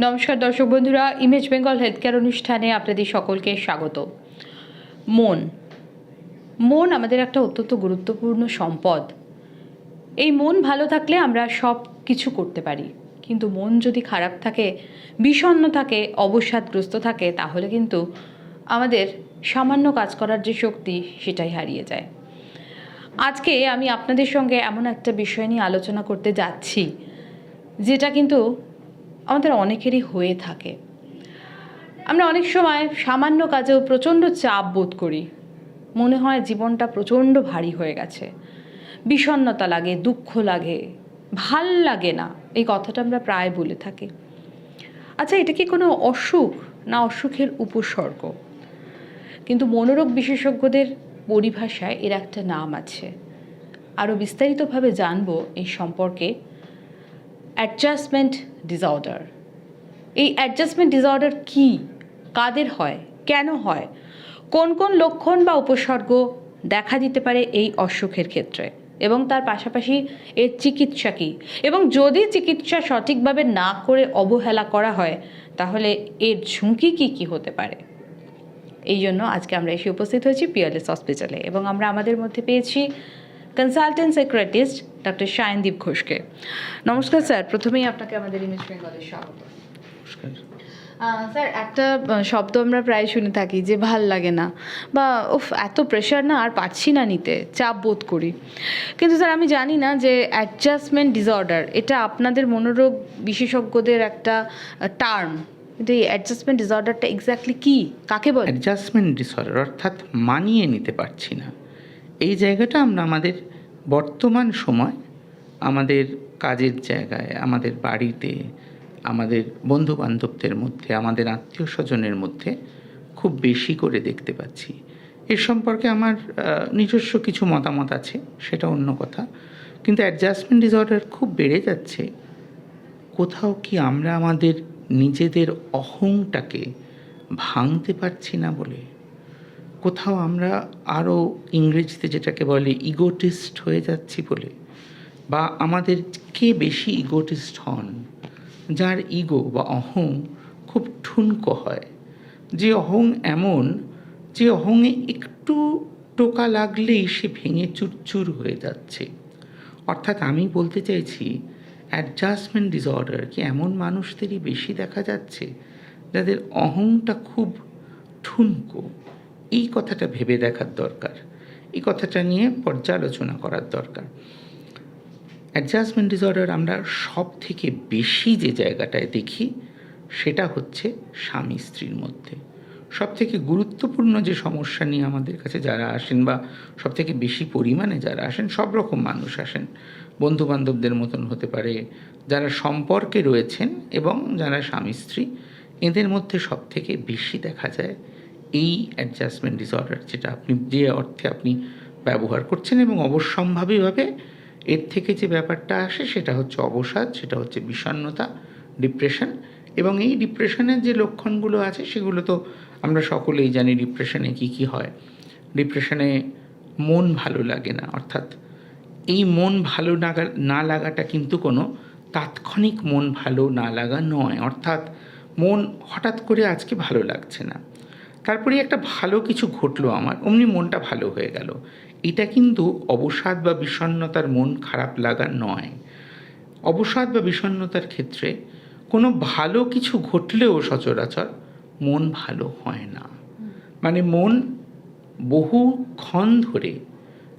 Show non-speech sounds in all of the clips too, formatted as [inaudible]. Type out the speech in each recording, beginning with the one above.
নমস্কার দর্শক বন্ধুরা ইমেজ বেঙ্গল হেলথ কেয়ার অনুষ্ঠানে আপনাদের সকলকে স্বাগত। মন। মন আমাদের একটা অত্যন্ত গুরুত্বপূর্ণ সম্পদ। এই মন ভালো থাকলে আমরা সব কিছু করতে পারি। কিন্তু মন যদি খারাপ থাকে, বিষণ্ণ থাকে, অবসাদগ্রস্ত থাকে, তাহলে কিন্তু আমাদের সামান্য কাজ করার যে শক্তি, সেটাই হারিয়ে যায়। আজকে আমি আপনাদের সঙ্গে এমন একটা বিষয় নিয়ে আলোচনা করতে যাচ্ছি, যেটা কিন্তু আমাদের অনেকেরই হয়ে থাকে। আমরা অনেক সময় সামান্য কাজেও প্রচণ্ড চাপ বোধ করি। মনে হয় জীবনটা প্রচণ্ড ভারী হয়ে গেছে। বিষণ্ণতা লাগে, দুঃখ লাগে, ভালো লাগে না, এই কথাটা আমরা প্রায় বলে থাকি। আচ্ছা এটা কি কোনো অসুখ না অসুখের উপসর্গ? কিন্তু মনোরোগ বিশেষজ্ঞদের পরিভাষায় এর একটা নাম আছে। আরও বিস্তারিতভাবে জানব এই সম্পর্কে। অ্যাডজাস্টমেন্ট ডিসঅর্ডার এই অ্যাডজাস্টমেন্ট ডিসঅর্ডার কি? কাদের হয়? কেন হয়? কোন কোন লক্ষণ বা উপসর্গ দেখা দিতে পারে এই অসুখের ক্ষেত্রে? এবং তার পাশাপাশি এর চিকিৎসা কী? এবং যদি চিকিৎসা সঠিকভাবে না করে অবহেলা করা হয়, তাহলে এর ঝুঁকি কী কী হতে পারে? এই জন্য আজকে আমরা এসে উপস্থিত হয়েছি পিয়ারলেস হসপিটালে। এবং আমরা আমাদের মধ্যে পেয়েছি কনসালটেন্ট সেক্রেটিস্ট ডক্টর শায়নদীপ ঘোষকে। নমস্কার স্যার। প্রথমেই আপনাকে আমাদের ইমেজ বেঙ্গলের স্বাগত। নমস্কার। স্যার একটা শব্দ আমরা প্রায় শুনে থাকি যে ভালো লাগে না। বা উফ এত প্রেশার না আর পারছি না নিতে। চাপ বোধ করি। কিন্তু স্যার আমি জানি না যে অ্যাডজাস্টমেন্ট ডিসঅর্ডার এটা আপনাদের মনোরোগ বিশেষজ্ঞদের একটা টার্ম কিন্তু এই অ্যাডজাস্টমেন্ট ডিসঅর্ডারটা এক্স্যাক্টলি কী? কাকে বলে? অ্যাডজাস্টমেন্ট ডিসঅর্ডার অর্থাৎ মানিয়ে নিতে পারছি না। এই জায়গাটা আমরা আমাদের বর্তমান সময় আমাদের কাজের জায়গায়, আমাদের বাড়িতে, আমাদের বন্ধু বান্ধবদের মধ্যে, আমাদের আত্মীয় স্বজনের মধ্যে খুব বেশি করে দেখতে পাচ্ছি। এর সম্পর্কে আমার নিজস্ব কিছু মতামত আছে, সেটা অন্য কথা। কিন্তু অ্যাডজাস্টমেন্ট ডিসঅর্ডার খুব বেড়ে যাচ্ছে। কোথাও কি আমরা আমাদের নিজেদের অহংটাকে ভাঙতে পারছি না বলে? কোথাও আমরা আরও ইংরেজিতে যেটাকে বলে ইগোটিস্ট হয়ে যাচ্ছি বলে, বা আমাদের কে বেশি ইগোটিস্ট হন, যার ইগো বা অহং খুব ঠুনকো হয়। যে অহং এমন, যে অহংয়ে একটু টোকা লাগলেই সে ভেঙে চুরচুর হয়ে যাচ্ছে। অর্থাৎ আমি বলতে চাইছি অ্যাডজাস্টমেন্ট ডিসঅর্ডার কি এমন মানুষদেরই বেশি দেখা যাচ্ছে, যাদের অহংটা খুব ঠুনকো? এই কথাটা ভেবে দেখার দরকার। এই কথাটা নিয়ে পর্যালোচনা করার দরকার। অ্যাডজাস্টমেন্ট ডিসঅর্ডার আমরা সব থেকে বেশি যে জায়গাটায় দেখি, সেটা হচ্ছে স্বামী স্ত্রীর মধ্যে। সব থেকে গুরুত্বপূর্ণ যে সমস্যা নিয়ে আমাদের কাছে যারা আসেন বা সব থেকে বেশি পরিমাণে যারা আসেন, সব রকম মানুষ আসেন। বন্ধু বান্ধবদের মতন হতে পারে, যারা সম্পর্কে রয়েছেন এবং যারা স্বামী স্ত্রী, এদের মধ্যে সব থেকে বেশি দেখা যায় এই অ্যাডজাস্টমেন্ট ডিসঅর্ডার যেটা আপনি, যে অর্থে আপনি ব্যবহার করছেন এবং অবশ্যম্ভাবীভাবে এর থেকে যে ব্যাপারটা আসে সেটা হচ্ছে অবসাদ, সেটা হচ্ছে বিষণ্ণতা ডিপ্রেশন এবং এই ডিপ্রেশনের যে লক্ষণগুলো আছে সেগুলো তো আমরা সকলেই জানি ডিপ্রেশনে কী কী হয়। ডিপ্রেশনে মন ভালো লাগে না, অর্থাৎ এই মন ভালো লাগা না লাগাটা কিন্তু কোনো তাৎক্ষণিক মন ভালো না লাগা নয়, অর্থাৎ মন হঠাৎ করে আজকে ভালো লাগছে না। তারপরে একটা ভালো কিছু ঘটলো আমার, অমনি মনটা ভালো হয়ে গেল। এটা কিন্তু অবসাদ বা বিষণ্নতার মন খারাপ লাগা নয়। অবসাদ বা বিষণ্ণতার ক্ষেত্রে কোনো ভালো কিছু ঘটলেও সচরাচর মন ভালো হয় না। মানে মন বহুক্ষণ ধরে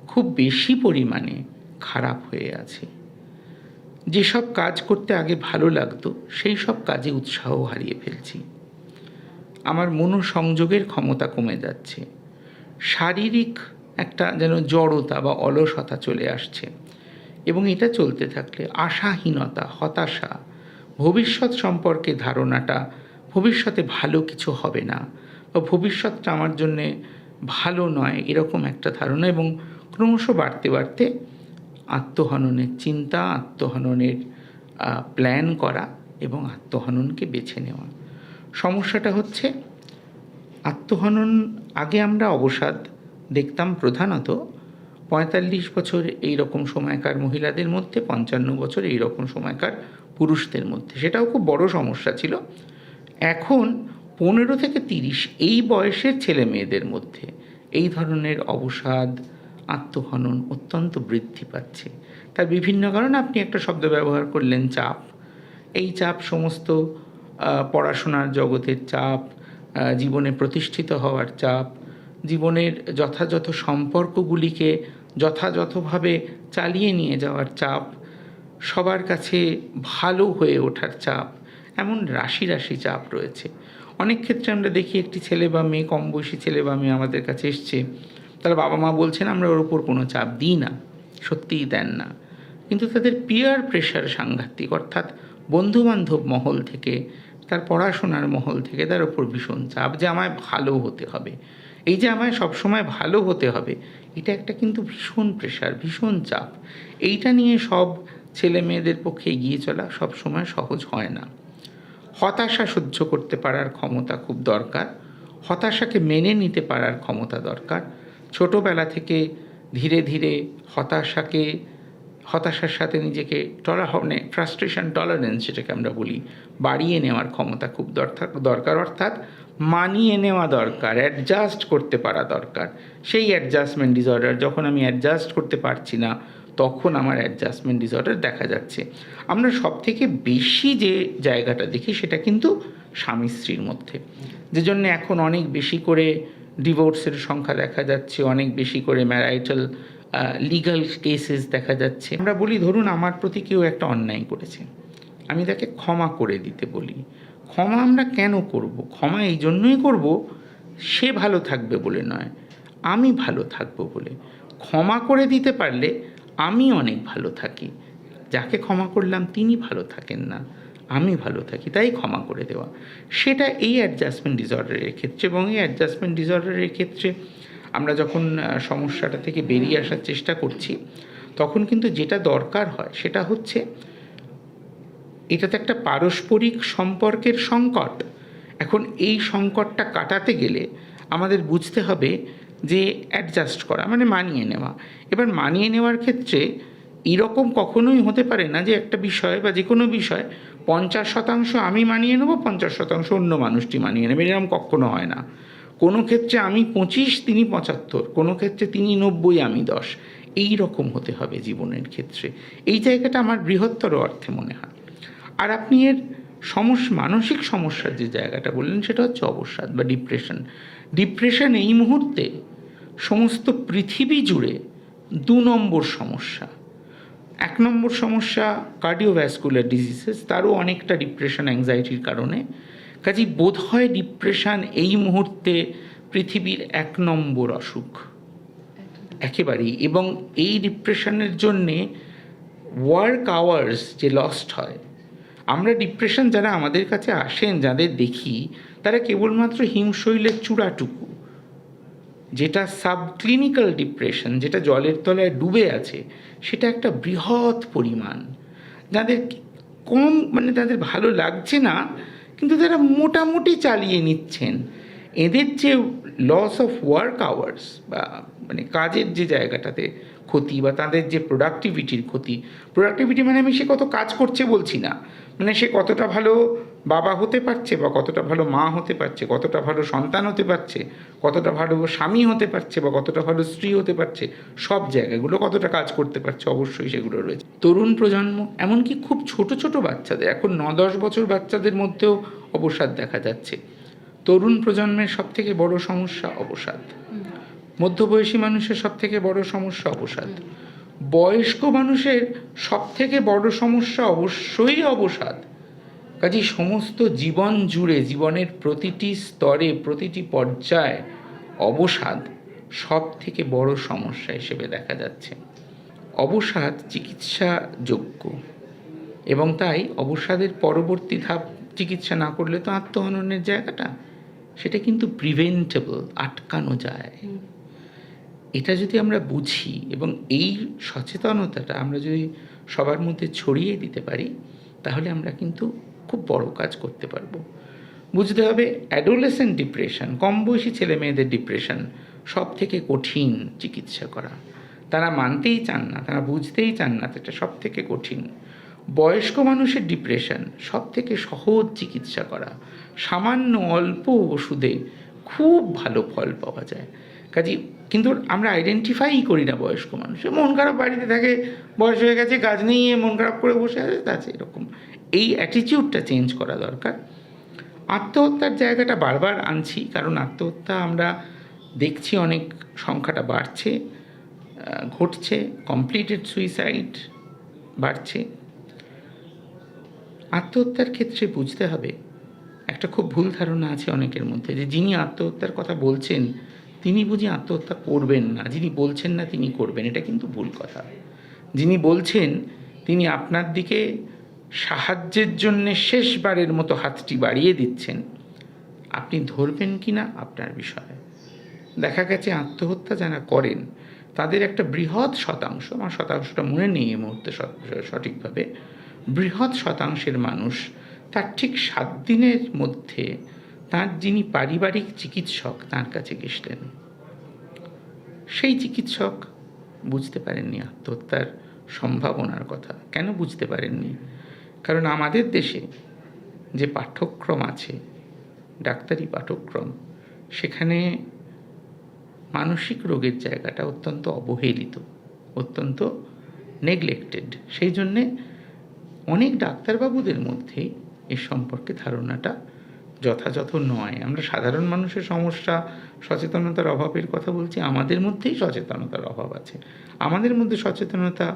খুব বেশি পরিমাণে খারাপ হয়ে আছে। যেসব কাজ করতে আগে ভালো লাগতো, সেই সব কাজে উৎসাহ হারিয়ে ফেলছি। আমার মনোসংযোগের ক্ষমতা কমে যাচ্ছে। শারীরিক একটা যেন জড়তা বা অলসতা চলে আসছে এবং এটা চলতে থাকলে আশাহীনতা, হতাশা, ভবিষ্যৎ সম্পর্কে ধারণাটা, ভবিষ্যতে ভালো কিছু হবে না বা ভবিষ্যৎটা আমার জন্যে ভালো নয় এরকম একটা ধারণা এবং ক্রমশ বাড়তে বাড়তে আত্মহননের চিন্তা, আত্মহননের প্ল্যান করা এবং আত্মহননকে বেছে নেওয়া। সমস্যাটা হচ্ছে, আত্মহনন আগে আমরা অবসাদ দেখতাম প্রধানত, পঁয়তাল্লিশ বছর এই রকম সময়কার মহিলাদের মধ্যে, পঞ্চান্ন বছর এই রকম সময়কার পুরুষদের মধ্যে। সেটাও খুব বড় সমস্যা ছিল। এখন পনেরো থেকে তিরিশ এই বয়সের ছেলে মেয়েদের মধ্যে এই ধরনের অবসাদ, আত্মহনন অত্যন্ত বৃদ্ধি পাচ্ছে। তার বিভিন্ন কারণে আপনি একটা শব্দ ব্যবহার করলেন, চাপ। এই চাপ সমস্ত পড়াশোনার জগতের চাপ জীবনে প্রতিষ্ঠিত হওয়ার চাপ, জীবনের যথাযথ সম্পর্কগুলিকে যথাযথভাবে চালিয়ে নিয়ে যাওয়ার চাপ, সবার কাছে ভালো হয়ে ওঠার চাপ, এমন রাশি রাশি চাপ রয়েছে। অনেক ক্ষেত্রে আমরা দেখি একটি ছেলে বা মেয়ে কম বয়সী ছেলে বা মেয়ে আমাদের কাছে এসছে, তার বাবা মা বলছেন, আমরা ওর উপর কোনো চাপ দিই না, সত্যিই দেন না। কিন্তু তাদের পিয়ার প্রেশার সাংঘাতিক, অর্থাৎ বন্ধুবান্ধব মহল থেকে তার পড়াশোনার মহল থেকে তার উপর ভীষণ চাপ যে আমায় ভালো হতে হবে। এই যে আমায় সবসময় ভালো হতে হবে, এটা একটা কিন্তু ভীষণ প্রেশার ভীষণ চাপ। এইটা নিয়ে সব ছেলে মেয়েদের পক্ষে এগিয়ে চলা সব সময় সহজ হয় না। হতাশা সহ্য করতে পারার ক্ষমতা খুব দরকার, হতাশাকে মেনে নিতে পারার ক্ষমতা দরকার। ছোটোবেলা থেকে ধীরে ধীরে হতাশাকে হতাশার সাথে নিজেকে টলা মানে ফ্রাস্ট্রেশন টলারেন্স যেটাকে আমরা বলি, বাড়িয়ে নেওয়ার ক্ষমতা খুব দরকার দরকার, অর্থাৎ মানিয়ে নেওয়া দরকার অ্যাডজাস্ট করতে পারা দরকার। সেই অ্যাডজাস্টমেন্ট ডিসঅর্ডার যখন আমি অ্যাডজাস্ট করতে পারছি না, তখন আমার অ্যাডজাস্টমেন্ট ডিসঅর্ডার দেখা যাচ্ছে। আমরা সব থেকে বেশি যে জায়গাটা দেখি সেটা কিন্তু স্বামী স্ত্রীর মধ্যে। যে জন্য এখন অনেক বেশি করে ডিভোর্সের সংখ্যা দেখা যাচ্ছে, অনেক বেশি করে ম্যারাইটাল লিগ্যাল কেসেস দেখা যাচ্ছে। আমরা বলি, ধরুন আমার প্রতি কেউ একটা অন্যায় করেছে। আমি তাকে ক্ষমা করে দিতে বলি। ক্ষমা আমরা কেন করব? ক্ষমা এই জন্যই করব, সে ভালো থাকবে বলে নয়, আমি ভালো থাকব বলে। ক্ষমা করে দিতে পারলে আমি অনেক ভালো থাকি। যাকে ক্ষমা করলাম, তিনি ভালো থাকেন না। আমি ভালো থাকি, তাই ক্ষমা করে দেওয়া। সেটা এই অ্যাডজাস্টমেন্ট ডিসঅর্ডারের ক্ষেত্রে এবং এই অ্যাডজাস্টমেন্ট ডিসঅর্ডারের ক্ষেত্রে আমরা যখন সমস্যাটা থেকে বেরিয়ে আসার চেষ্টা করছি, তখন কিন্তু যেটা দরকার হয় সেটা হচ্ছে এটা তো একটা পারস্পরিক সম্পর্কের সংকট। এখন এই সংকটটা কাটাতে গেলে আমাদের বুঝতে হবে যে অ্যাডজাস্ট করা মানে মানিয়ে নেওয়া। এবার মানিয়ে নেওয়ার ক্ষেত্রে এরকম কখনোই হতে পারে না যে একটা বিষয় বা যে কোনো বিষয়, পঞ্চাশ শতাংশ আমি মানিয়ে নেব, পঞ্চাশ শতাংশ অন্য মানুষটি মানিয়ে নেবে। এরকম কখনো হয় না। কোনো ক্ষেত্রে আমি পঁচিশ, তিনি পঁচাত্তর, কোনো ক্ষেত্রে তিনি নব্বই, আমি দশ। এই রকম হতে হবে জীবনের ক্ষেত্রে। এই জায়গাটা আমার বৃহত্তর অর্থে মনে হয়। আর আপনি এর সমস্যা মানসিক সমস্যার যে জায়গাটা বললেন, সেটা হচ্ছে অবসাদ বা ডিপ্রেশন ডিপ্রেশন এই মুহূর্তে সমস্ত পৃথিবী জুড়ে দু নম্বর সমস্যা। এক নম্বর সমস্যা কার্ডিওভ্যাসকুলার ডিজিজেস তারও অনেকটা ডিপ্রেশন অ্যাংজাইটির কারণে। কাজেই বোধ হয় ডিপ্রেশন এই মুহূর্তে পৃথিবীর এক নম্বর অসুখ। একেবারেই। এবং এই ডিপ্রেশনের জন্যে ওয়ার্ক আওয়ার্স যে লস্ট হয়, আমরা ডিপ্রেশন যারা আমাদের কাছে আসেন, যাদের দেখি, তারা কেবলমাত্র হিমশৈলের চূড়াটুকু, যেটা সাবক্লিনিক্যাল ডিপ্রেশন যেটা জলের তলায় ডুবে আছে, সেটা একটা বৃহৎ পরিমাণ। যাদের কম মানে তাদের ভালো লাগছে না কিন্তু তারা মোটামুটি চালিয়ে নিচ্ছেন, এদের যে লস অফ ওয়ার্ক আওয়ার্স বা মানে কাজের যে জায়গাটাতে ক্ষতি বা তাদের যে প্রোডাক্টিভিটির ক্ষতি প্রোডাক্টিভিটি মানে আমি সে কত কাজ করছে বলছি না। মানে সে কতটা ভালো বাবা হতে পারছে বা কতটা ভালো মা হতে পারছে কতটা ভালো সন্তান হতে পারছে কতটা ভালো স্বামী হতে পারছে বা কতটা ভালো স্ত্রী হতে পারছে সব জায়গাগুলো কতটা কাজ করতে পারছে অবশ্যই সেগুলো রয়েছে। তরুণ প্রজন্ম এমনকি খুব ছোট ছোট বাচ্চাদের এখন ন দশ বছর বাচ্চাদের মধ্যেও অবসাদ দেখা যাচ্ছে। তরুণ প্রজন্মের সব থেকে বড় সমস্যা অবসাদ। মধ্যবয়সী মানুষের সব থেকে বড় সমস্যা অবসাদ। বয়স্ক মানুষের সব থেকে বড় সমস্যা অবশ্যই অবসাদ। কাজে সমস্ত জীবন জুড়ে জীবনের প্রতিটি স্তরে, প্রতিটি পর্যায়ে অবসাদ সব থেকে বড় সমস্যা হিসেবে দেখা যাচ্ছে। অবসাদ চিকিৎসাযোগ্য। এবং তাই অবসাদের পরবর্তী ধাপ চিকিৎসা না করলে তো আত্মহননের জায়গাটা, সেটা কিন্তু প্রিভেন্টেবল আটকানো যায়। এটা যদি আমরা বুঝি এবং এই সচেতনতাটা আমরা যদি সবার মধ্যে ছড়িয়ে দিতে পারি, তাহলে আমরা কিন্তু খুব বড় কাজ করতে পারব। বুঝতে হবে অ্যাডোলেসেন্ট ডিপ্রেশন কম বয়সী ছেলে মেয়েদের ডিপ্রেশন সব থেকে কঠিন চিকিৎসা করা। তারা মানতেই চান না, তারা বুঝতেই চান না এটা সব থেকে কঠিন। বয়স্ক মানুষের ডিপ্রেশন সব থেকে সহজ চিকিৎসা করা। সামান্য অল্প ওষুধে খুব ভালো ফল পাওয়া যায়। কাজে কিন্তু আমরা আইডেন্টিফাই করি না বয়স্ক মানুষ। মন খারাপ বাড়িতে থাকে, বয়স হয়ে গেছে, কাজ নেই, মন খারাপ করে বসে আছে আছে এরকম। এই অ্যাটিটিউডটা চেঞ্জ করা দরকার। আত্মহত্যার জায়গাটা বারবার আনছি, কারণ আত্মহত্যা আমরা দেখছি অনেক সংখ্যাটা বাড়ছে ঘটছে কমপ্লিটেড সুইসাইড বাড়ছে। আত্মহত্যার ক্ষেত্রে বুঝতে হবে, একটা খুব ভুল ধারণা আছে অনেকের মধ্যে, যে যিনি আত্মহত্যার কথা বলছেন, তিনি বুঝি আত্মহত্যা করবেন না, যিনি বলছেন না তিনি করবেন, এটা কিন্তু ভুল কথা। যিনি বলছেন, তিনি আপনার দিকে সাহায্যের জন্যে শেষবারের মতো হাতটি বাড়িয়ে দিচ্ছেন। আপনি ধরবেন কি না আপনার বিষয়? দেখা গেছে আত্মহত্যা যারা করেন, তাদের একটা বৃহৎ শতাংশ, আমার শতাংশটা মনে নেই এই মুহূর্তে সঠিকভাবে, বৃহৎ শতাংশের মানুষ তার ঠিক সাত দিনের মধ্যে তার যিনি পারিবারিক চিকিৎসক তার কাছে গেছিলেন সেই চিকিৎসক বুঝতে পারেননি আত্মহত্যার সম্ভাবনার কথা। কেন বুঝতে পারেননি? কারণ আমাদের দেশে যে পাঠ্যক্রম আছে, ডাক্তারি পাঠ্যক্রম, সেখানে মানসিক রোগের জায়গাটা অত্যন্ত অবহেলিত, অত্যন্ত নেগলেক্টেড সেই জন্যে অনেক ডাক্তারবাবুদের মধ্যে এ সম্পর্কে ধারণাটা যথাযথ নয়। আমরা সাধারণ মানুষের সমস্যা, সচেতনতার অভাবের কথা বলছি, আমাদের মধ্যেই সচেতনতার অভাব আছে। আমাদের মধ্যে সচেতনতা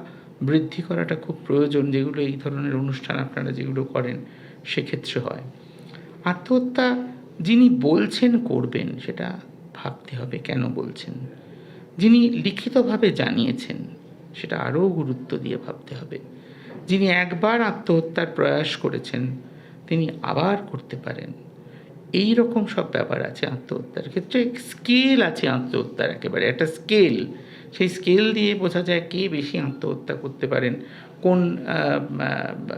বৃদ্ধি করাটা খুব প্রয়োজন যেগুলো এই ধরনের অনুষ্ঠান আপনারা যেগুলো করেন, সেক্ষেত্রে হয়। আত্মহত্যা যিনি বলছেন করবেন, সেটা ভাবতে হবে কেন বলছেন? যিনি লিখিতভাবে জানিয়েছেন, সেটা আরও গুরুত্ব দিয়ে ভাবতে হবে। যিনি একবার আত্মহত্যার প্রয়াস করেছেন, তিনি আবার করতে পারেন। এই রকম সব ব্যাপার আছে আত্মহত্যার ক্ষেত্রে। স্কেল আছে আত্মহত্যার একেবারে। একটা স্কেল সেই স্কেল দিয়ে বোঝা যায় কে বেশি আত্মহত্যা করতে পারেন। কোন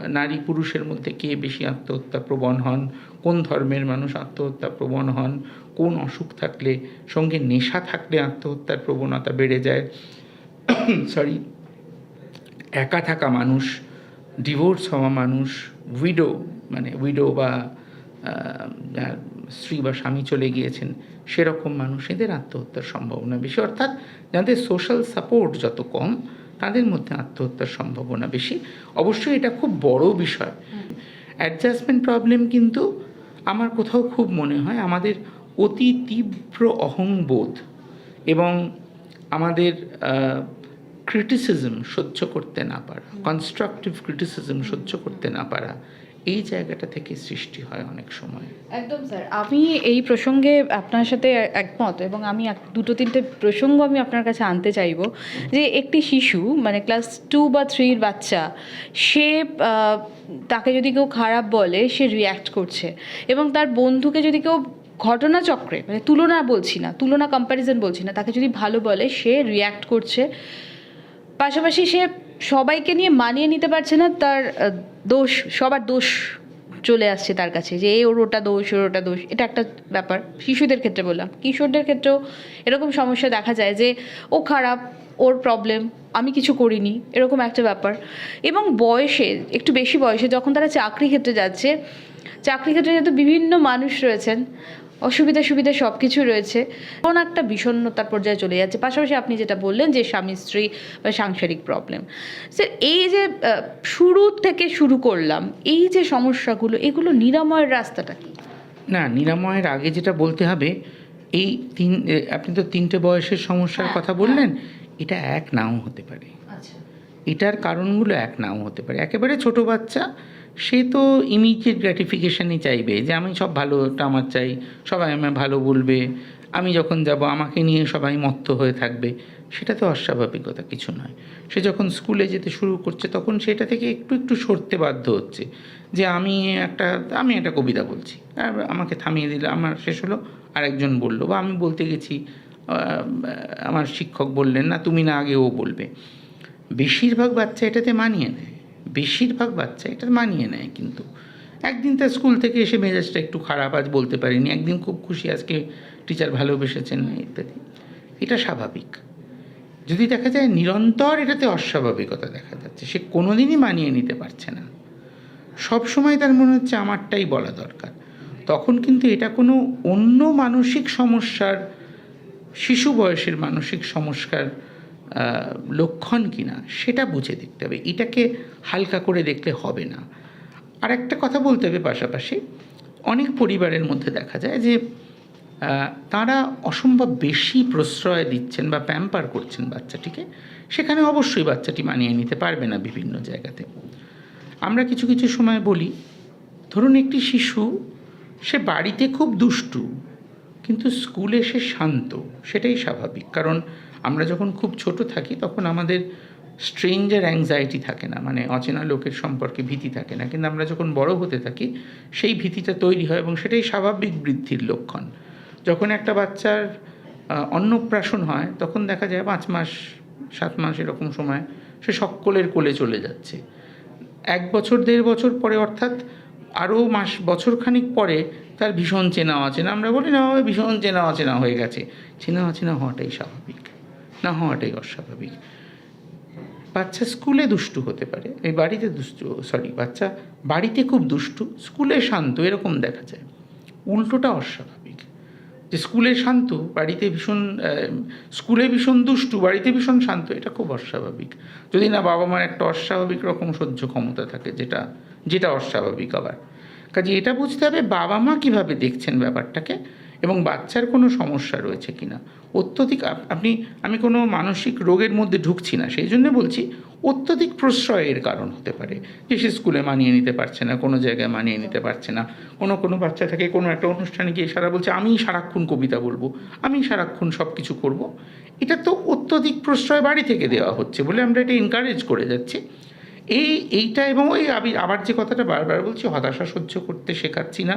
নারী পুরুষের মধ্যে কে বেশি আত্মহত্যা প্রবণ হন? কোন ধর্মের মানুষ আত্মহত্যা প্রবণ হন? কোন অসুখ থাকলে, সঙ্গে নেশা থাকলে আত্মহত্যার প্রবণতা বেড়ে যায়? [coughs] সরি একা থাকা মানুষ ডিভোর্স হওয়া মানুষ উইডো মানে উইডো বা স্ত্রী বা স্বামী চলে গিয়েছেন সেরকম মানুষ এদের আত্মহত্যার সম্ভাবনা বেশি। অর্থাৎ যাদের সোশ্যাল সাপোর্ট যত কম, তাদের মধ্যে আত্মহত্যার সম্ভাবনা বেশি। অবশ্যই এটা খুব বড় বিষয়। অ্যাডজাস্টমেন্ট প্রবলেম কিন্তু আমার কোথাও খুব মনে হয় আমাদের অতি তীব্র অহংবোধ এবং আমাদের ক্রিটিসিজম সহ্য করতে না পারা কনস্ট্রাকটিভ ক্রিটিসিজম সহ্য করতে না পারা এই জায়গাটা থেকে সৃষ্টি হয় অনেক সময়। একদম স্যার, আমি এই প্রসঙ্গে আপনার সাথে একমত এবং আমি দুটো তিনটে প্রসঙ্গ আমি আপনার কাছে আনতে চাইব। যে একটি শিশু মানে ক্লাস টু বা থ্রির বাচ্চা, সে তাকে যদি কেউ খারাপ বলে, সে রিয়্যাক্ট করছে এবং তার বন্ধুকে যদি কেউ ঘটনাচক্রে মানে তুলনা বলছি না, তুলনা কম্প্যারিজন বলছি না, তাকে যদি ভালো বলে, সে রিয়্যাক্ট করছে। পাশাপাশি সে সবাইকে নিয়ে মানিয়ে নিতে পারছে না, তার দোষ, সবার দোষ চলে আসছে তার কাছে যে ওর ওটা দোষ, ওর ওটা দোষ। এটা একটা ব্যাপার। শিশুদের ক্ষেত্রে বললাম। কিশোরদের ক্ষেত্রেও এরকম সমস্যা দেখা যায় যে, ও খারাপ, ওর প্রবলেম আমি কিছু করিনি, এরকম একটা ব্যাপার। এবং বয়সে, একটু বেশি বয়সে যখন তারা চাকরি ক্ষেত্রে যাচ্ছে, চাকরি ক্ষেত্রে যেহেতু বিভিন্ন মানুষ রয়েছেন অসুবিধা সুবিধা সব কিছু রয়েছে। কোন একটা বিষণ্ণতার পর্যায়ে চলে যাচ্ছে। পাশাপাশি আপনি যেটা বললেন যে স্বামী স্ত্রী বা সাংসারিক প্রবলেম স্যার এই যে শুরু থেকে শুরু করলাম এই যে সমস্যাগুলো এগুলো নিরাময়ের রাস্তাটা কি? না নিরাময়ের আগে যেটা বলতে হবে এই তিন আপনি তো তিনটে বয়সের সমস্যার হ্যাঁ, কথা বললেন এটা এক নাও হতে পারে। আচ্ছা। এটার কারণগুলো এক নাও হতে পারে। একেবারে ছোট বাচ্চা সে তো ইমিডিয়েট গ্র্যাটিফিকেশনই চাইবে যে আমি সব ভালো ভালোটা আমার চাই, সবাই আমায় ভালো বলবে, আমি যখন যাব আমাকে নিয়ে সবাই মত্ত হয়ে থাকবে। সেটা তো অস্বাভাবিকতা কিছু নয়। সে যখন স্কুলে যেতে শুরু করছে তখন সেটা থেকে একটু একটু সরতে বাধ্য হচ্ছে যে আমি একটা আমি একটা কবিতা বলছি। আর আমাকে থামিয়ে দিলে আমার শেষ হলো, আরেকজন বলল বা আমি বলতে গেছি আমার শিক্ষক বললেন, না, তুমি না, আগে ও বলবে। বেশিরভাগ বাচ্চা এটাতে মানিয়ে নেয়। বেশিরভাগ বাচ্চা এটা মানিয়ে নেয় কিন্তু। একদিন তার স্কুল থেকে এসে মেজাজটা একটু খারাপ, আজ বলতে পারিনি। একদিন খুব খুশি, আজকে টিচার ভালোবেসেছেন, ইত্যাদি। এটা স্বাভাবিক। যদি দেখা যায় নিরন্তর এটাতে অস্বাভাবিকতা দেখা যাচ্ছে, সে কোনোদিনই মানিয়ে নিতে পারছে না। সব সময় তার মনে হচ্ছে আমারটাই বলা দরকার। তখন কিন্তু এটা কোনো অন্য মানসিক সমস্যার, শিশু বয়সের মানসিক সমস্যার লক্ষণ কিনা, সেটা বুঝে দেখতে হবে। এটাকে হালকা করে দেখলে হবে না। আর একটা কথা বলতে হবে পাশাপাশি, অনেক পরিবারের মধ্যে দেখা যায় যে তারা অসম্ভব বেশি প্রশ্রয় দিচ্ছেন বা প্যাম্পার করছেন বাচ্চাটিকে। সেখানে অবশ্যই বাচ্চাটি মানিয়ে নিতে পারবে না বিভিন্ন জায়গাতে। আমরা কিছু কিছু সময় বলি, ধরুন একটি শিশু, সে বাড়িতে খুব দুষ্টু, কিন্তু স্কুলে সে শান্ত, সেটাই স্বাভাবিক। কারণ আমরা যখন খুব ছোট থাকি, তখন আমাদের স্ট্রেঞ্জার অ্যাংজাইটি থাকে না মানে অচেনা লোকের সম্পর্কে ভীতি থাকে না। কিন্তু আমরা যখন বড় হতে থাকি, সেই ভীতিটা তৈরি হয় এবং সেটাই স্বাভাবিক বৃদ্ধির লক্ষণ। যখন একটা বাচ্চার অন্নপ্রাশন হয়, তখন দেখা যায় পাঁচ মাস, সাত মাস এরকম সময় সে সকলের কোলে চলে যাচ্ছে। এক বছর, দেড় বছর পরে অর্থাৎ আরও মাস, বছরখানিক পরে তার ভীষণ চেনা অচেনা আমরা বলি না ভীষণ চেনা অচেনা হয়ে গেছে। চেনা অচেনা হওয়াটাই স্বাভাবিক। না হওয়াটাই অস্বাভাবিক। বাচ্চা স্কুলে দুষ্টু হতে পারে, এই বাড়িতে দুষ্টু সরি বাচ্চা বাড়িতে খুব দুষ্টু, স্কুলে শান্ত, এরকম দেখা যায়। উল্টোটা অস্বাভাবিক। যে স্কুলে শান্ত, বাড়িতে ভীষণ স্কুলে ভীষণ দুষ্টু, বাড়িতে ভীষণ শান্ত, এটা খুব অস্বাভাবিক। যদি না বাবা মার একটা অস্বাভাবিক রকম সহ্য ক্ষমতা থাকে, যেটা যেটা অস্বাভাবিক আবার। কাজে এটা বুঝতে হবে বাবা মা কীভাবে দেখছেন ব্যাপারটাকে এবং বাচ্চার কোনো সমস্যা রয়েছে কি না অত্যধিক আপ- আপনি, আমি কোনো মানসিক রোগের মধ্যে ঢুকছি না, সেই জন্য বলছি অত্যধিক প্রশ্রয়ের কারণ হতে পারে। যে সে স্কুলে মানিয়ে নিতে পারছে না, কোনো জায়গায় মানিয়ে নিতে পারছে না, কোনো কোনো বাচ্চা থাকে, কোনো একটা অনুষ্ঠানে গিয়ে সারা বলছে আমি সারাক্ষণ কবিতা বলব আমি সারাক্ষণ সব কিছু করব। এটা তো অত্যধিক প্রশ্রয় বাড়ি থেকে দেওয়া হচ্ছে বলে আমরা এটা এনকারেজ করে যাচ্ছি। এই এইটা এবং ওই আমি আবার যে কথাটা বারবার বলছি হতাশা সহ্য করতে শেখাচ্ছি না।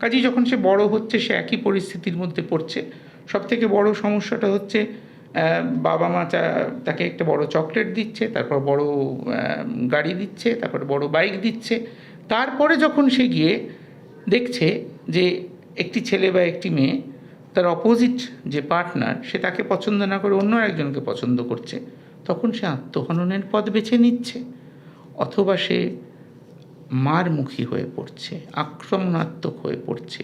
কাজেই যখন সে বড় হচ্ছে সে একই পরিস্থিতির মধ্যে পড়ছে। সব থেকে বড় সমস্যাটা হচ্ছে বাবা মা চা- তাকে একটা বড় চকলেট দিচ্ছে তারপর বড় গাড়ি দিচ্ছে তারপর বড় বাইক দিচ্ছে। তারপরে যখন সে গিয়ে দেখছে যে একটি ছেলে বা একটি মেয়ে তার অপোজিট যে পার্টনার সে তাকে পছন্দ না করে অন্য একজনকে পছন্দ করছে তখন সে আত্মহননের পথ বেছে নিচ্ছে। অথবা সে মারমুখী হয়ে পড়ছে, আক্রমণাত্মক হয়ে পড়ছে,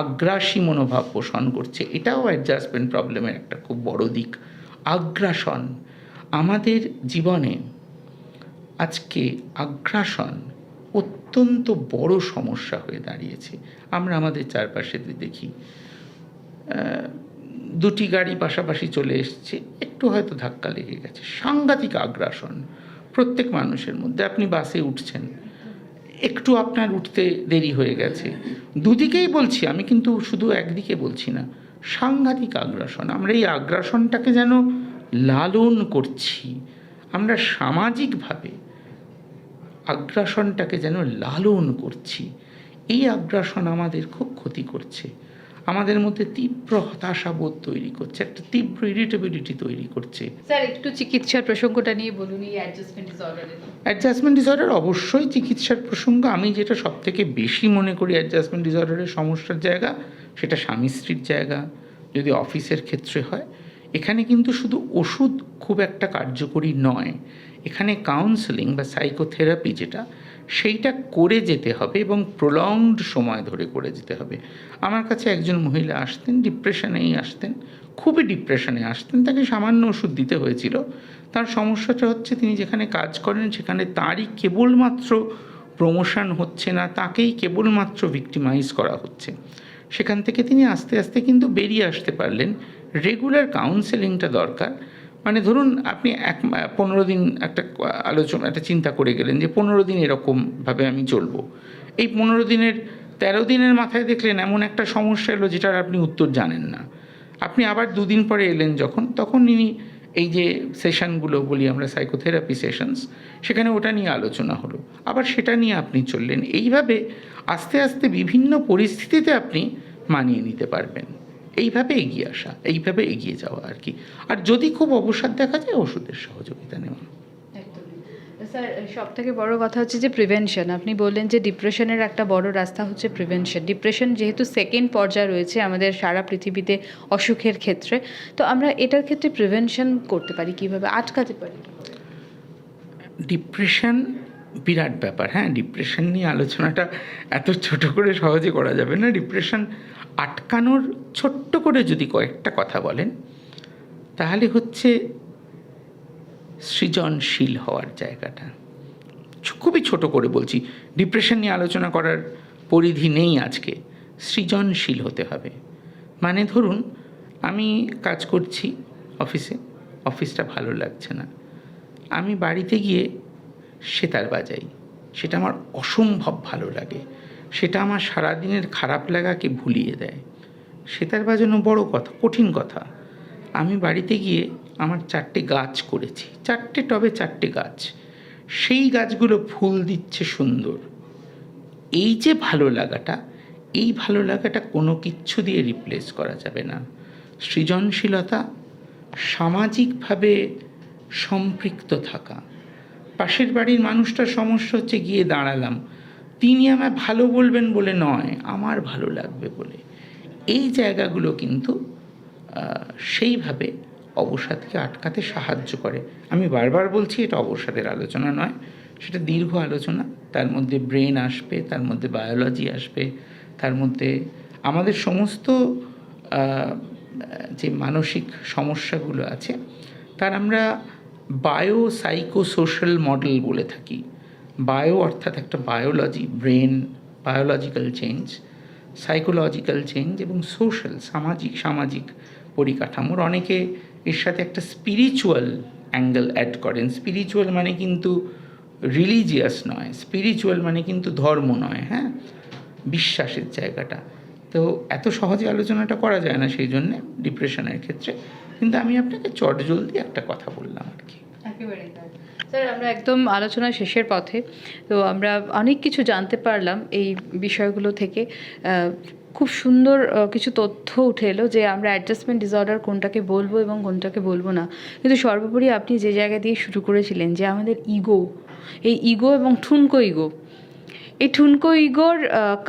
আগ্রাসী মনোভাব পোষণ করছে, এটাও অ্যাডজাস্টমেন্ট প্রবলেমের একটা খুব বড় দিক। আগ্রাসন, আমাদের জীবনে আজকে আগ্রাসন অত্যন্ত বড় সমস্যা হয়ে দাঁড়িয়েছে। আমরা আমাদের চারপাশে দেখি দুটি গাড়ি পাশাপাশি চলে এসছে, একটু হয়তো ধাক্কা লেগে গেছে। সাংঘাতিক আগ্রাসন প্রত্যেক মানুষের মধ্যে, আপনি বাসে উঠছেন। একটু আপনার উঠতে দেরি হয়ে গেছে। দুদিকেই বলছি, আমি কিন্তু শুধু একদিকে বলছি না, সাংঘাতিক আগ্রাসন। আমরা এই আগ্রাসনটাকে যেন লালন করছি। আমরা সামাজিকভাবে আগ্রাসনটাকে যেন লালন করছি। এই আগ্রাসন আমাদের খুব ক্ষতি করছে। আমাদের মধ্যে তীব্র হতাশাবোধ তৈরি করছে একটা তীব্র ইরিটেবিলিটি তৈরি করছে। স্যার একটু চিকিৎসার প্রসঙ্গটা নিয়ে বলুন এই অ্যাডজাস্টমেন্ট ডিসঅর্ডারের অ্যাডজাস্টমেন্ট ডিসঅর্ডার অবশ্যই চিকিৎসার প্রসঙ্গ। আমি যেটা সব থেকে বেশি মনে করি অ্যাডজাস্টমেন্ট ডিসঅর্ডারের সমস্যার জায়গা সেটা স্বামী স্ত্রীর জায়গা যদি অফিসের ক্ষেত্রে হয়। এখানে কিন্তু শুধু ওষুধ খুব একটা কার্যকরী নয়। এখানে কাউন্সেলিং বা সাইকোথেরাপি যেটা সেইটা করে যেতে হবে এবং প্রলংড সময় ধরে করে যেতে হবে। আমার কাছে একজন মহিলা আসতেন ডিপ্রেশনেই আসতেন, খুবই ডিপ্রেশনে আসতেন, তাকে সামান্য ওষুধ দিতে হয়েছিল। তার সমস্যাটা হচ্ছে তিনি যেখানে কাজ করেন, সেখানে তারই কেবলমাত্র প্রমোশন হচ্ছে না, তাকেই কেবলমাত্র ভিক্টিমাইজ করা হচ্ছে। সেখান থেকে তিনি আস্তে আস্তে কিন্তু বেরিয়ে আসতে পারলেন। রেগুলার কাউন্সেলিংটা দরকার। মানে ধরুন আপনি এক পনেরো দিন একটা আলোচনা, একটা চিন্তা করে গেলেন যে পনেরো দিন এরকমভাবে আমি চলবো। এই পনেরো দিনের, তেরো দিনের মাথায় দেখলেন এমন একটা সমস্যা এলো যেটার আপনি উত্তর জানেন না। আপনি আবার দুদিন পরে এলেন যখন, তখন ইনি এই যে সেশনগুলো বলি আমরা সাইকোথেরাপি সেশনস, সেখানে ওটা নিয়ে আলোচনা হলো। আবার সেটা নিয়ে আপনি চললেন। এইভাবে আস্তে আস্তে বিভিন্ন পরিস্থিতিতে আপনি মানিয়ে নিতে পারবেন। এইভাবে এগিয়ে আসা এইভাবে এগিয়ে যাওয়া আর কি। আর যদি খুব অবসাদ দেখা যায় ওষুধের সহযোগিতা নেওয়া। স্যার সব থেকে বড় কথা হচ্ছে যে প্রিভেনশন আপনি বললেন যে ডিপ্রেশনের একটা বড় রাস্তা হচ্ছে প্রিভেনশন ডিপ্রেশন যেহেতু সেকেন্ড পর্যায়ে রয়েছে আমাদের সারা পৃথিবীতে অসুখের ক্ষেত্রে তো আমরা এটার ক্ষেত্রে প্রিভেনশন করতে পারি কীভাবে? আটকাতে পারি ডিপ্রেশন বিরাট ব্যাপার। হ্যাঁ ডিপ্রেশন নিয়ে আলোচনাটা এত ছোট করে সহজে করা যাবে না। ডিপ্রেশন আটকানোর ছোট্ট করে যদি কয়েকটা কথা বলেন, তাহলে হচ্ছে সৃজনশীল হওয়ার জায়গাটা। খুবই ছোট করে বলছি, ডিপ্রেশন নিয়ে আলোচনা করার পরিধি নেই আজকে। সৃজনশীল হতে হবে। মানে ধরুন, আমি কাজ করছি অফিসে, অফিসটা ভালো লাগছে না। আমি বাড়িতে গিয়ে সেতার বাজাই, সেটা আমার অসম্ভব ভালো লাগে। সেটা আমার সারাদিনের খারাপ লাগাকে ভুলিয়ে দেয়। সেতার বাজানো বড় কথা, কঠিন কথা। আমি বাড়িতে গিয়ে আমার চারটে গাছ করেছি, চারটে টবে চারটে গাছ। সেই গাছগুলো ফুল দিচ্ছে সুন্দর। এই যে ভালো লাগাটা, এই ভালো লাগাটা কোনো কিচ্ছু দিয়ে রিপ্লেস করা যাবে না। সৃজনশীলতা, সামাজিকভাবে সম্পৃক্ত থাকা। পাশের বাড়ির মানুষটার সমস্যা হচ্ছে গিয়ে দাঁড়ালাম। তিনি আমায় ভালো বলবেন বলে নয়, আমার ভালো লাগবে বলে। এই জায়গাগুলো কিন্তু সেইভাবে অবসাদকে আটকাতে সাহায্য করে। আমি বারবার বলছি, এটা অবসাদের আলোচনা নয়, সেটা দীর্ঘ আলোচনা। তার মধ্যে ব্রেন আসবে, তার মধ্যে বায়োলজি আসবে, তার মধ্যে আমাদের সমস্ত যে মানসিক সমস্যাগুলো আছে, তার আমরা বায়ো সাইকো সোশ্যাল মডেল বলে থাকি। বায়ো অর্থাৎ একটা biology brain biological change psychological change এবং সোশ্যাল সামাজিক সামাজিক পরিকাঠামোর। অনেকে এর সাথে একটা স্পিরিচুয়াল অ্যাঙ্গেল অ্যাড করেন। স্পিরিচুয়াল মানে কিন্তু রিলিজিয়াস নয় স্পিরিচুয়াল মানে কিন্তু ধর্ম নয় হ্যাঁ? বিশ্বাসের জায়গাটা। তো এত সহজে আলোচনাটা করা যায় না সেই জন্যে ডিপ্রেশনের ক্ষেত্রে। কিন্তু আমি আপনাকে চটজলদি একটা কথা বললাম আর কি। একেবারেই তাই। স্যার, আমরা একদম আলোচনা শেষের পথে। তো আমরা অনেক কিছু জানতে পারলাম এই বিষয়গুলো থেকে। খুব সুন্দর কিছু তথ্য উঠে এলো যে আমরা অ্যাডজাস্টমেন্ট ডিসঅর্ডার কোনটাকে বলব এবং কোনটাকে বলব না। কিন্তু সর্বোপরি আপনি যে জায়গা দিয়ে শুরু করেছিলেন যে আমাদের ইগো এই ইগো এবং ঠুনকো ইগো এই ঠুনকো ইগোর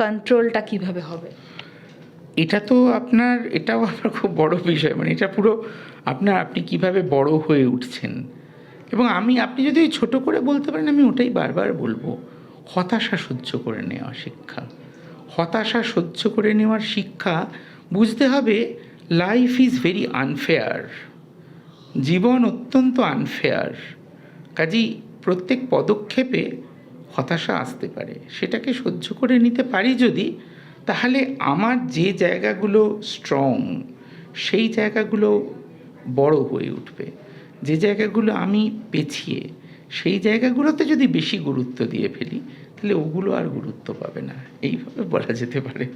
কন্ট্রোলটা কীভাবে হবে? এটা তো আপনার, এটাও আপনার খুব বড় বিষয়। মানে এটা পুরো আপনার, আপনি কীভাবে বড় হয়ে উঠছেন? এবং আমি, আপনি যদি ছোটো করে বলতে পারেন, আমি ওটাই বারবার বলব, হতাশা সহ্য করে নেওয়া শিক্ষা। হতাশা সহ্য করে নেওয়ার শিক্ষা বুঝতে হবে লাইফ ইজ ভেরি আনফেয়ার জীবন অত্যন্ত আনফেয়ার কাজেই প্রত্যেক পদক্ষেপে হতাশা আসতে পারে। সেটাকে সহ্য করে নিতে পারি যদি, তাহলে আমার যে জায়গাগুলো স্ট্রং সেই জায়গাগুলো বড় হয়ে উঠবে। যে জায়গাগুলো আমি পেছিয়ে, সেই জায়গাগুলোতে যদি বেশি গুরুত্ব দিয়ে ফেলি, তাহলে ওগুলো আর গুরুত্ব পাবে না। এইভাবে বলা যেতে পারে।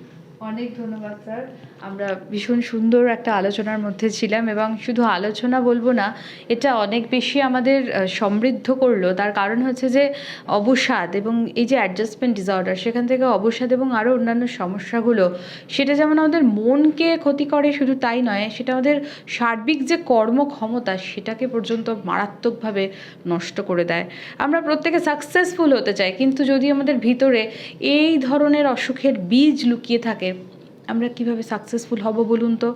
অনেক ধন্যবাদ, স্যার। আমরা ভীষণ সুন্দর একটা আলোচনার মধ্যে ছিলাম এবং শুধু আলোচনা বলব না, এটা অনেক বেশি আমাদের সমৃদ্ধ করল। তার কারণ হচ্ছে যে অবসাদ এবং এই যে অ্যাডজাস্টমেন্ট ডিসঅর্ডার সেখান থেকে অবসাদ এবং আরও অন্যান্য সমস্যাগুলো, সেটা যেমন আমাদের মনকে ক্ষতি করে শুধু তাই নয়, সেটা আমাদের সার্বিক যে কর্মক্ষমতা, সেটাকে পর্যন্ত মারাত্মকভাবে নষ্ট করে দেয়। আমরা প্রত্যেকে সাকসেসফুল হতে চাই, কিন্তু যদি আমাদের ভিতরে এই ধরনের অসুখের বীজ লুকিয়ে থাকে আমরা কীভাবে সাকসেসফুল হব বলুন তো?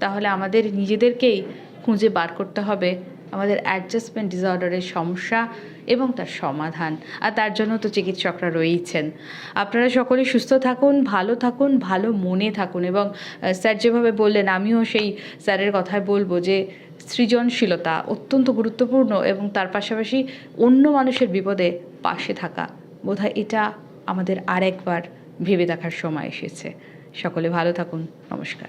তাহলে আমাদের নিজেদেরকেই খুঁজে বার করতে হবে। আমাদের অ্যাডজাস্টমেন্ট ডিসঅর্ডারের সমস্যা এবং তার সমাধান। আর তার জন্য তো চিকিৎসকরা রয়েইছেন। আপনারা সকলে সুস্থ থাকুন, ভালো থাকুন, ভালো মনে থাকুন এবং স্যার যেভাবে বললেন, আমিও সেই স্যারের কথায় বলব যে, সৃজনশীলতা অত্যন্ত গুরুত্বপূর্ণ এবং তার পাশাপাশি অন্য মানুষের বিপদে পাশে থাকা। বোধহয় এটা আমাদের আরেকবার ভেবে দেখার সময় এসেছে। সকলে ভালো থাকুন নমস্কার।